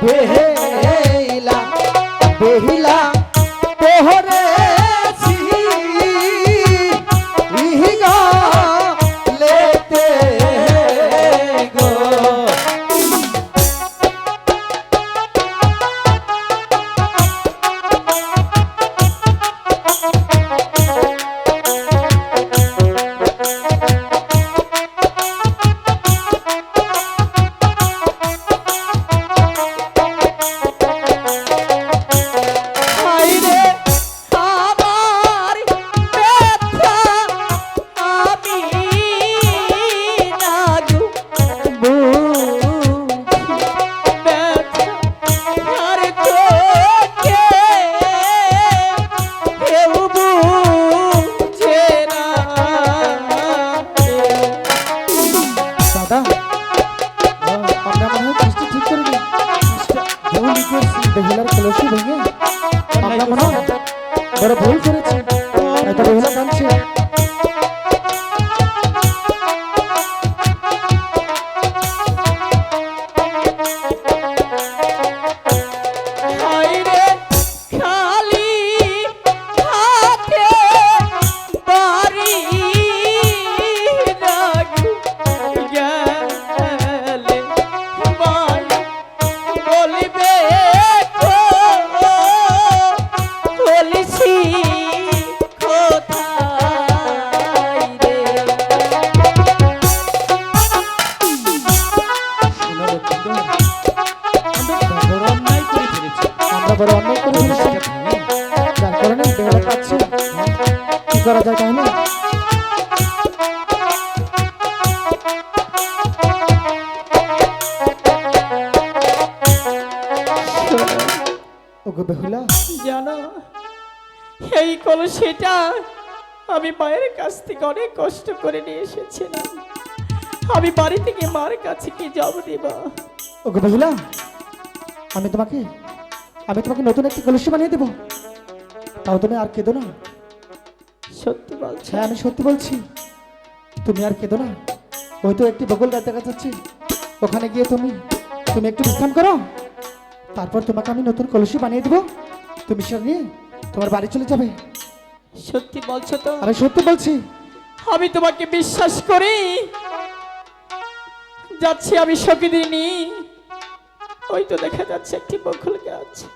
Hey, hey. আমরা মনে বড় ভুল করেছি। বড় ফেলেছি কলসিটা ভেঙে যার কারণে বেহুলা কাঁদছে কি করা যায় তাই না? ওগো বেহুলা। জানো এই কলসিটা আমি মায়ের কাছ থেকে অনেক কষ্ট করে নিয়ে এসেছিলাম। আমি বাড়ি থেকে মার কাছে কি জব দিব? ওগো বেহুলা আমি তোমাকে আমি তোমাকে নতুন একটি কলসি বানিয়ে দেবো। তাও তুমি আর কেঁদো না। সত্যি বলছো? হ্যাঁ আমি সত্যি বলছি। তুমি আর কেঁদো না। ওই তো একটি বগল গাছ দেখা যাচ্ছে। ওখানে গিয়ে তুমি তুমি একটু বিশ্রাম করো। তারপর তোমাকে আমি নতুন কলসি বানিয়ে দেবো। তুমি সেটা নিয়ে তোমার বাড়ি চলে যাবে। সত্যি বলছো তো? আমি সত্যি বলছি। আমি তোমাকে বিশ্বাস করি। যাচ্ছি আমি সকিদিনী ওই তো দেখা যাচ্ছে একটি বকুল গাছ।